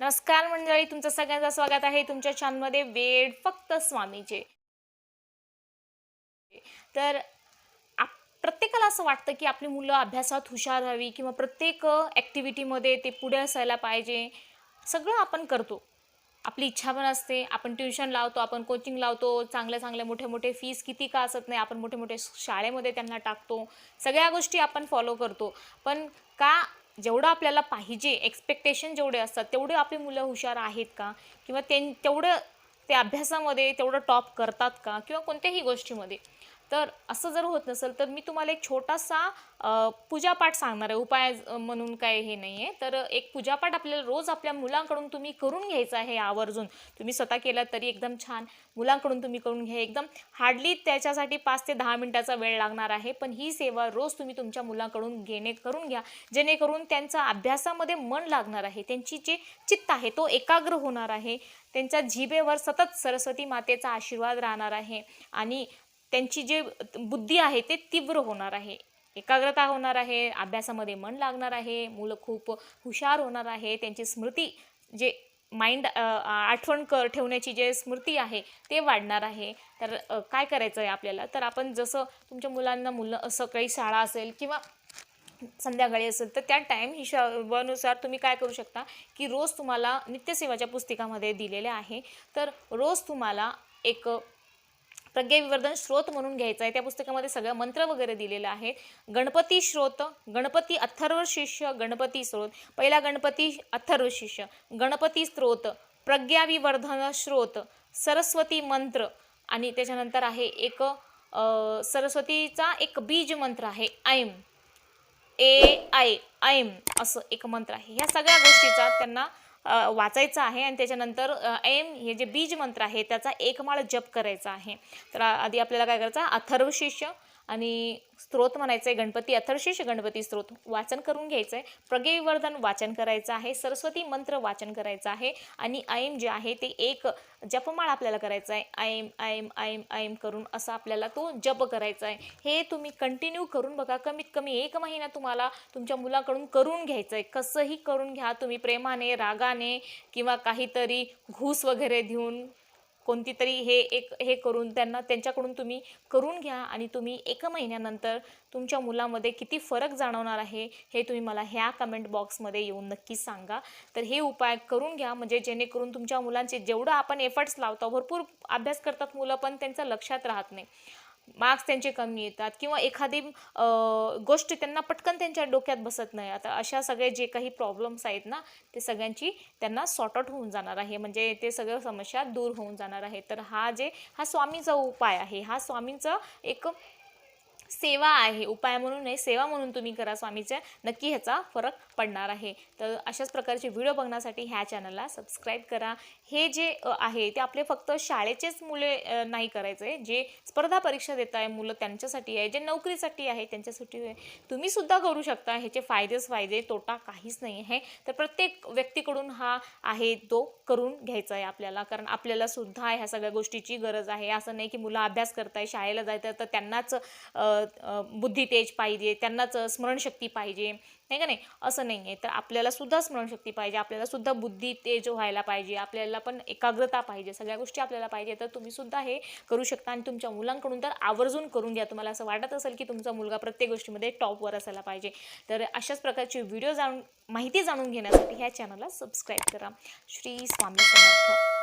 नमस्कार मंडळी तुमचं सगळ्यांचं स्वागत आहे तुमच्या छानमध्ये वेळ फक्त स्वामीचे. तर आप प्रत्येकाला असं वाटतं की आपली मुलं अभ्यासात हुशार हवी किंवा प्रत्येक ॲक्टिव्हिटीमध्ये ते पुढे असायला पाहिजे. सगळं आपण करतो. आपली इच्छा पण असते. आपण ट्युशन लावतो आपण कोचिंग लावतो. चांगल्या चांगल्या मोठे मोठे फीस किती का असत नाही आपण मोठे मोठे शाळेमध्ये त्यांना टाकतो. सगळ्या गोष्टी आपण फॉलो करतो. पण का जेवढं आपल्याला पाहिजे एक्सपेक्टेशन जेवढे असतात तेवढे आपली मुलं हुशार आहेत का? किंवा ते तेवढं ते अभ्यासामध्ये तेवढं टॉप करतात का? किंवा कोणत्याही गोष्टीमध्ये. तर असं जर होत नसेल तर मी तुम्हाला एक छोटासा पूजापाठ सांगणार आहे. उपाय म्हणून काय हे नाही आहे तर एक पूजापाठ आपल्याला रोज आपल्या मुलांकडून तुम्ही करून घ्यायचा आहे आवर्जून. तुम्ही स्वतः केला तरी एकदम छान. मुलांकडून तुम्ही करून घ्या. एकदम हार्डली त्याच्यासाठी पाच ते दहा मिनटाचा वेळ लागणार आहे. पण ही सेवा रोज तुम्ही तुमच्या मुलांकडून घेणे करून घ्या. जेणेकरून त्यांचा अभ्यासामध्ये मन लागणार आहे. त्यांची जे चित्त आहे तो एकाग्र होणार आहे. त्यांच्या जिभेवर सतत सरस्वती मातेचा आशीर्वाद राहणार आहे. आणि त्यांची जे बुद्धी आहे ते तीव्र होणार आहे. एकाग्रता होणार आहे अभ्यासामध्ये मन लागणार आहे मुलं खूप हुशार होणार आहे त्यांची स्मृती जे माइंड आठवण कर ठेवण्याची जे स्मृती आहे ते वाढणार आहे. तर काय करायचं आहे आपल्याला? तर आपण जसं तुमच्या मुलांना मुलं सकाळी शाळा असेल किंवा संध्याकाळी असेल तर त्या टाईम हिशोबानुसार तुम्ही काय करू शकता की रोज तुम्हाला नित्यसेवाच्या पुस्तिकामध्ये दिलेले आहे. तर रोज तुम्हाला एक प्रज्ञाविवर्धन स्रोत म्हणून घ्यायचं आहे. त्या पुस्तकामध्ये सगळं मंत्र वगैरे दिलेलं आहे. गणपती श्रोत गणपती अथर्व शिष्य गणपती स्रोत पहिला गणपती अथर्व शिष्य गणपती स्रोत प्रज्ञाविवर्धन स्रोत सरस्वती मंत्र. आणि त्याच्यानंतर आहे एक सरस्वतीचा एक बीज मंत्र आहे ऐम. ए आय ऐम असं एक मंत्र आहे. ह्या सगळ्या गोष्टीचा त्यांना वाचायचं आहे आणि त्याच्यानंतर एम ऐम हे जे बीज मंत्र आहे त्याचा एक माळ जप करायचा आहे तर आधी आपल्याला काय करायचं आहे? अथर्व शिष्य आणि स्त्रोत म्हणायचं आहे गणपती अथर्शीष गणपती स्त्रोत वाचन करून घ्यायचं आहे प्रगेवर्धन वाचन करायचं आहे सरस्वती मंत्र वाचन करायचं आहे आणि ऐम जे आहे ते एक जपमाळ आपल्याला करायचं आहे ऐम ऐम ऐम ऐम करून असा आपल्याला तो जप करायचा आहे हे तुम्ही कंटिन्यू करून बघा. कमीत कमी एक महिना तुम्हाला तुमच्या मुलाकडून करून घ्यायचं आहे कसंही करून घ्या तुम्ही प्रेमाने रागाने किंवा काहीतरी घूस वगैरे देऊन कोणती तरी हे एक हे करून त्यांना त्यांच्याकडून तुम्ही करून घ्या आणि तुम्ही एक महिन्यानंतर तुमच्या मुलामध्ये किती फरक जाणवणार आहे हे तुम्ही मला ह्या कमेंट बॉक्समध्ये येऊन नक्की सांगा. तर हे उपाय करून घ्या म्हणजे जेणेकरून तुमच्या मुलांचे जेवढं आपण एफर्ट्स लावतो भरपूर अभ्यास करतात मुलं पण त्यांचं लक्षात राहत नाही. मार्क्स त्यांचे कमी येतात किंवा एखादी गोष्ट त्यांना पटकन त्यांच्या डोक्यात बसत नाही. आता अशा सगळे जे काही प्रॉब्लेम्स आहेत ना ते सगळ्यांची त्यांना सॉर्ट आउट होऊन जाणार आहे. म्हणजे ते सगळं समस्या दूर होऊन जाणार आहे. तर हा जे हा स्वामीचा उपाय आहे. हा स्वामींचा एक सेवा आहे उपाय म्हणून नाही सेवा म्हणून तुम्ही करा स्वामीच्या नक्की ह्याचा फरक पडणार आहे. तर अशाच प्रकारचे व्हिडिओ बघण्यासाठी ह्या चॅनलला सबस्क्राईब करा. हे जे आहे ते आपले फक्त शाळेचेच मुले नाही करायचे. जे स्पर्धा परीक्षा देत आहे मुलं त्यांच्यासाठी आहे. जे नोकरीसाठी आहे त्यांच्यासाठी आहे. तुम्हीसुद्धा करू शकता. ह्याचे फायदेच फायदे तोटा काहीच नाही आहे. तर प्रत्येक व्यक्तीकडून हा आहे तो करून घ्यायचा आहे आपल्याला. कारण आपल्याला सुद्धा ह्या सगळ्या गोष्टीची गरज आहे. असं नाही की मुलं अभ्यास करताय शाळेला जायचं तर त्यांनाच बुद्धी तेज पाहिजे त्यांनाच स्मरणशक्ती पाहिजे नाही का नाही? असं नाही आहे तर आपल्याला सुद्धा स्मरणशक्ती पाहिजे आपल्यालासुद्धा बुद्धी तेज व्हायला पाहिजे आपल्याला पण एकाग्रता पाहिजे सगळ्या गोष्टी आपल्याला पाहिजे. तर तुम्ही सुद्धा हे करू शकता आणि तुमच्या मुलांकडून तर आवर्जून करून घ्या. तुम्हाला असं वाटत असेल की तुमचा मुलगा प्रत्येक गोष्टीमध्ये टॉपवर असायला पाहिजे. तर अशाच प्रकारचे व्हिडिओ जाणून माहिती जाणून घेण्यासाठी ह्या चॅनलला सबस्क्राईब करा. श्री स्वामी समर्थ.